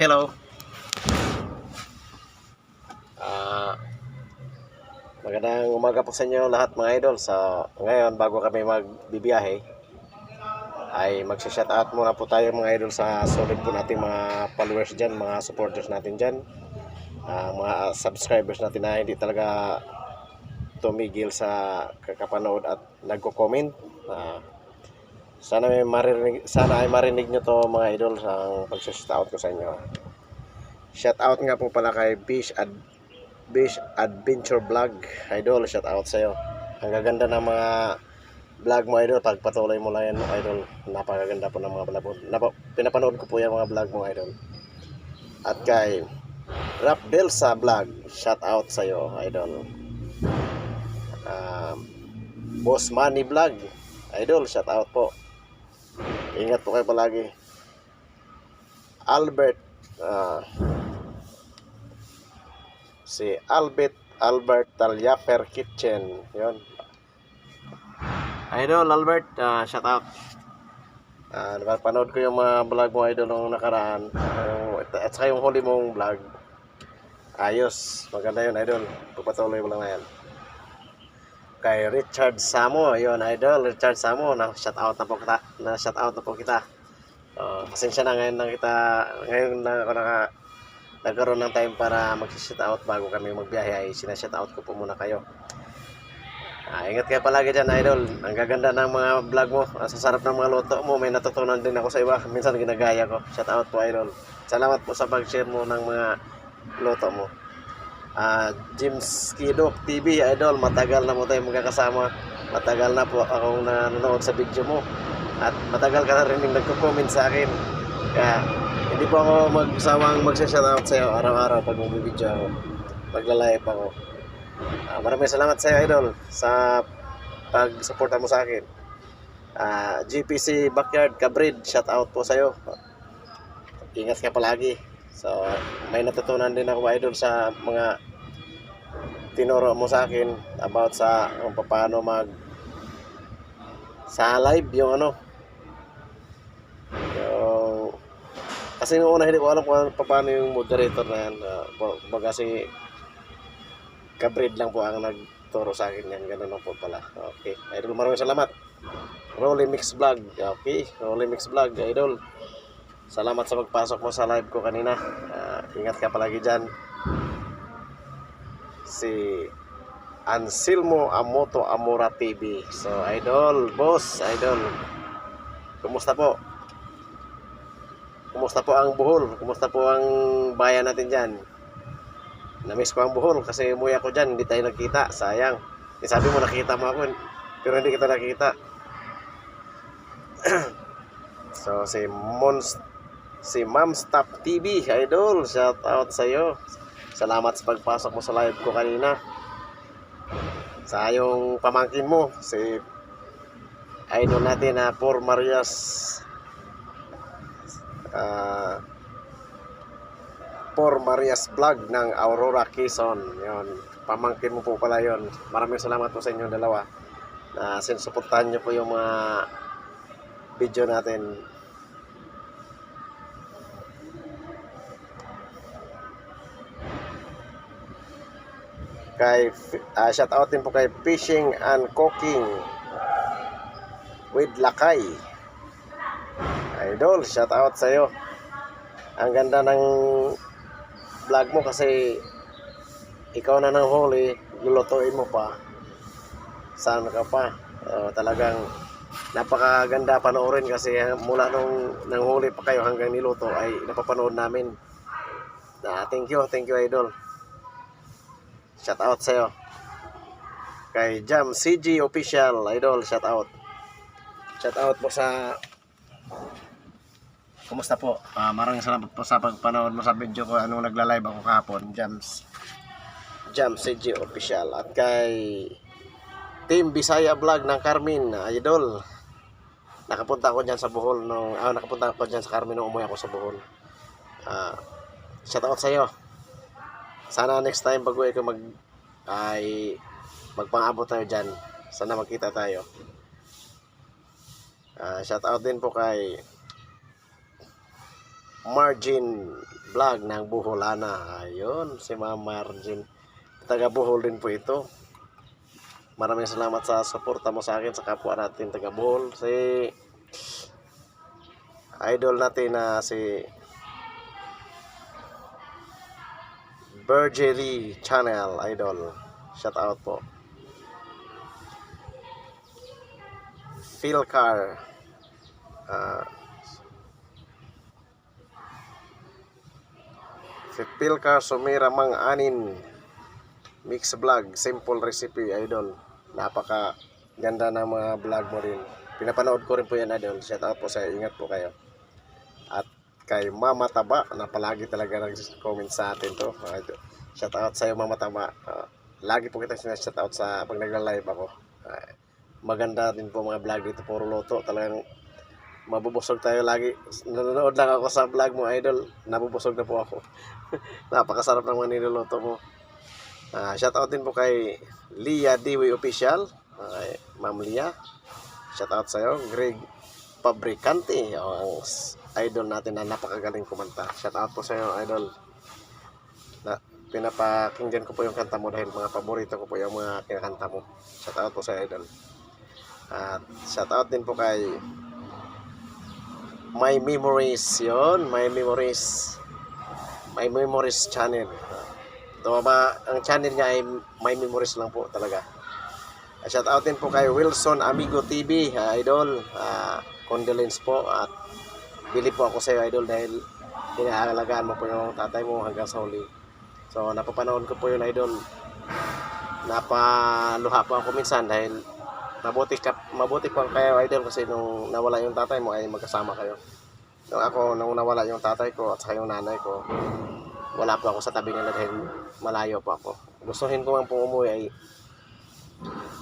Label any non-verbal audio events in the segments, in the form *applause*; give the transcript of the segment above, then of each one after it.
Hello. Ah, magandang umaga po sa inyo lahat mga idol. Sa ngayon bago kami magbibiyahe ay magsha-shout out muna po tayo mga idol sa solid po nating mga followers diyan, mga supporters natin diyan. Ah, mga subscribers natin na hindi talaga tumigil sa kakapanood at nagko-comment. Ah, sana may marinig, sana ay marinig nyo to mga idol sa pag-shout out ko sa inyo. Shout out nga po pala kay Bish Ad Bish Adventure Vlog. Idol, shout out sa iyo. Ang gaganda ng mga vlog mo idol. Pagpatuloy mo lang yan idol. Napakaganda po ng mga vlog. Napa, pinapanood ko po yung mga vlog mo idol. At kay Rap sa vlog. Shout out sa iyo idol. Um, Boss Money Vlog. Idol, shout out po. Ingat po kayo palagi. Albert ah, si Albert Albert Talyaper Kitchen. Yon. Idol Albert, ah, shout out. Ah, napapanood ko yung mga vlog mo idol nung nakaraan. Uh, at saka yung huli mong vlog. Ayos, maganda yun idol. Pupatuloy mo lang na yan kay Richard Samo. Ayun, idol, Richard Samo. Na shout out na po kita. Na shout out na po kita. Uh, pasensya na ngayon na kita ngayon na ako naka nagkaroon ng time para mag-shout out bago kami magbiyahe ay sinashout out ko po muna kayo. Ah, ingat kayo palagi dyan, idol. Ang gaganda ng mga vlog mo. Ang sasarap ng mga luto mo. May natutunan din ako sa iba. Minsan ginagaya ko. Shout out po, idol. Salamat po sa pag-share mo ng mga luto mo. Ah, James Kidok TV idol, matagal na mo tayo magkakasama. Matagal na po akong nanonood sa video mo. At matagal ka na rin yung nagko-comment sa akin. Kaya hindi po ako magsawang magsa-shoutout sa iyo araw-araw pag magbibideo ako. Magla-live ako. Ah, maraming salamat sa iyo idol sa pag-suporta mo sa akin. Ah, GPC Backyard Cabrid, shout out po sa iyo. Ingat ka palagi. So, may natutunan din ako idol sa mga tinuro mo sa akin about sa kung paano mag sa live yung ano. Yung kasi nung una hindi ko alam kung ano, paano yung moderator na yan. Uh, baga si kabrid lang po ang nagturo sa akin yan. Ganun lang po pala. Okay. Idol maraming salamat. Rolly Mix Vlog. Okay. Rolly Mix Vlog idol Salamat sa pagpasok mo sa live ko kanina. Ah, ingat ka palagi dyan. Si Anselmo Amoto Amora TV. So, idol, boss, idol. Kumusta po? Kumusta po ang Bohol? Kumusta po ang bayan natin dyan? Namiss ko ang Bohol kasi umuwi ako dyan. Hindi tayo nagkita. Sayang. Eh, sabi mo nakita mo ako. Pero hindi kita nakita. *clears throat* so, si Monster si Ma'am Stop TV, idol. Shout out sa iyo. Salamat sa pagpasok mo sa live ko kanina. Sa yung pamangkin mo, si idol natin na Por Marias ah Por Marias Vlog ng Aurora Quezon. Yon. Pamangkin mo po pala yon. Maraming salamat po sa inyong dalawa. Na sinusuportahan niyo po yung mga video natin kay uh, shout out din po kay Fishing and Cooking with Lakay. Idol, shout out sa iyo. Ang ganda ng vlog mo kasi ikaw na nang huli, lulutuin mo pa. Saan ka pa? Uh, talagang napakaganda panoorin kasi mula nung nanghuli pa kayo hanggang niluto ay napapanood namin. Na thank you, thank you idol. Shout out sa'yo. Kay Jam CG Official, idol, shout out. Shout out po sa Kumusta po? Ah, maraming salamat po sa pagpanood mo sa video ko anong nagla-live ako kahapon, Jams. Jam CG Official at kay Team Bisaya Vlog ng Carmen, idol. Nakapunta ako diyan sa Bohol nung ah, nakapunta ako diyan sa Carmen nung umuwi ako sa Bohol. Ah, shout out sa iyo sana next time pag uwi mag ay magpang-abot tayo dyan sana magkita tayo uh, shout out din po kay Margin Vlog ng Buholana. Ayun, si Ma'am Margin. Taga Bohol din po ito. Maraming salamat sa suporta mo sa akin sa kapwa natin taga Bohol. Si idol natin na si Bergery Channel Idol. Shout out po. Philcar. Ah, si Philcar Sumira Mang Anin. Mix vlog, simple recipe idol. Napaka ganda ng mga vlog mo rin. Pinapanood ko rin po yan idol. Shout out po sa ingat po kayo. Kay Mama Taba na palagi talaga nag-comment sa atin to. Uh, shout out sa iyo Mama Taba. Ah, lagi po kita sinashout out sa pag nagla-live ako. Maganda din po mga vlog dito puro loto. Talagang mabubusog tayo lagi. Nanonood lang ako sa vlog mo idol. Nabubusog na po ako. *laughs* Napakasarap ng mga niluluto mo. Ah, shout out din po kay Lia Diwi Official. Okay, Ma'am Lia. Shout out sa iyo. Greg Fabricante. O, ang s- idol natin na napakagaling kumanta. Shout out po sa iyo, idol. Na, pinapakinggan ko po yung kanta mo dahil mga paborito ko po yung mga kinakanta mo. Shout out po sa iyo, idol. At shout out din po kay My Memories yon My Memories My Memories channel ba ang channel niya ay My Memories lang po talaga shout out din po kay Wilson Amigo TV idol Ah, condolence po at bili po ako sa iyo idol dahil inaalagaan mo po yung tatay mo hanggang sa huli so napapanood ko po yun idol napaluha po ako minsan dahil mabuti ka, mabuti po kayo idol kasi nung nawala yung tatay mo ay magkasama kayo. Nung ako nung nawala yung tatay ko at saka yung nanay ko, wala po ako sa tabi nila dahil malayo po ako. Gustuhin ko man po umuwi ay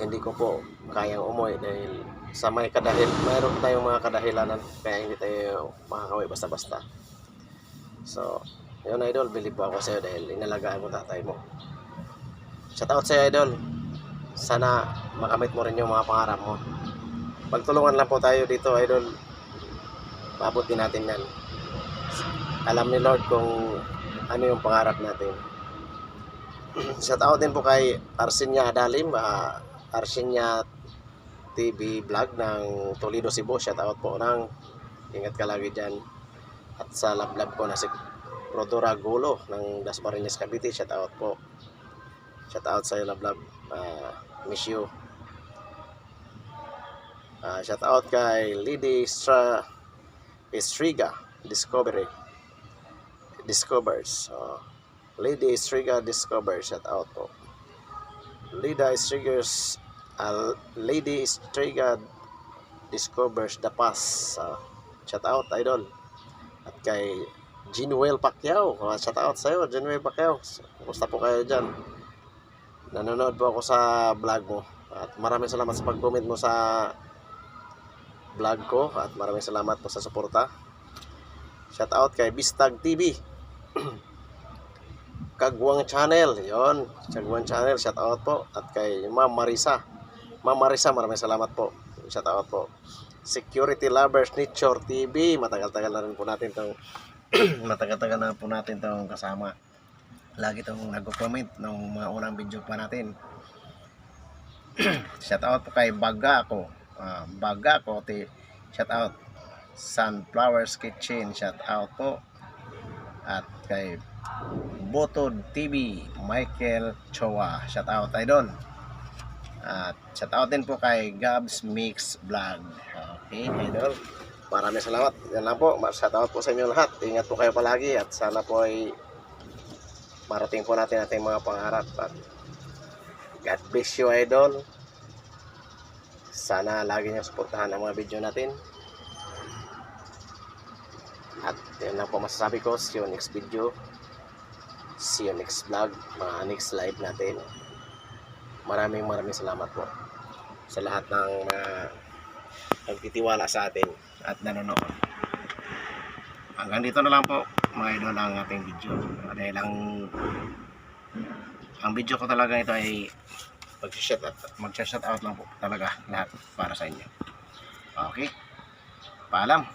hindi ko po kayang umuwi dahil sa may kadahil, mayroon tayong mga kadahilanan kaya hindi tayo makakauwi basta-basta. So, yun idol, bili po ako sa iyo dahil inalagaan mo tatay mo. Shout out sa iyo idol sana makamit mo rin yung mga pangarap mo. Pagtulungan lang po tayo dito, idol. Maabot din natin yan. Alam ni Lord kung ano yung pangarap natin. *clears throat* Shout out din po kay Arsinya Adalim, uh, Arsinya TV vlog ng Toledo, Cebu. Shout out po nang ingat ka lagi dyan. At sa lab-lab ko na si Rodora Gulo ng Dasmariñas Cavite. Shout out po. Shout out sa iyo, love. Ah, miss you. Ah, shout out kay Lady Stra Estriga Discovery. Discovers. So, Lady Estriga Discovers. Shout out po. Lida Estriga's ah, Lady Estriga Discovers the Past. Ah, shout out, idol. At kay Jinuel Pacquiao. Shout out sa iyo, Jinuel Pacquiao. Kumusta po kayo dyan? nanonood po ako sa vlog mo at maraming salamat sa pag-comment mo sa vlog ko at maraming salamat po sa suporta shout out kay Bistag TV *clears throat* Kagwang Channel yon Kagwang Channel shout out po at kay Ma'am Marisa Ma'am Marisa maraming salamat po shout out po Security Lovers Nature TV matagal-tagal na rin po natin itong *clears throat* matagal-tagal na po natin itong kasama lagi itong nag-comment ng mga unang video pa natin. *clears throat* shout out po kay Baga ko. Ah, Baga ko, ti, shout out. Sunflowers Kitchen, shout out po. At kay Botod TV, Michael Chowa, shout out idol. At shout out din po kay Gabs Mix Vlog. Okay, idol. Maraming salamat. Yan lang po. Shout out po sa inyo lahat. Ingat po kayo palagi at sana po ay marating po natin ating mga pangarap at God bless you idol sana lagi niyo suportahan ang mga video natin at yun lang po masasabi ko see you next video see you next vlog mga next live natin maraming maraming salamat po sa lahat ng mga nagtitiwala sa atin at nanonood. Hanggang dito na lang po mga idol ang ating video. Dahil ang ang video ko talaga ito ay mag-shout out, mag-shout out lang po talaga lahat para sa inyo. Okay? Paalam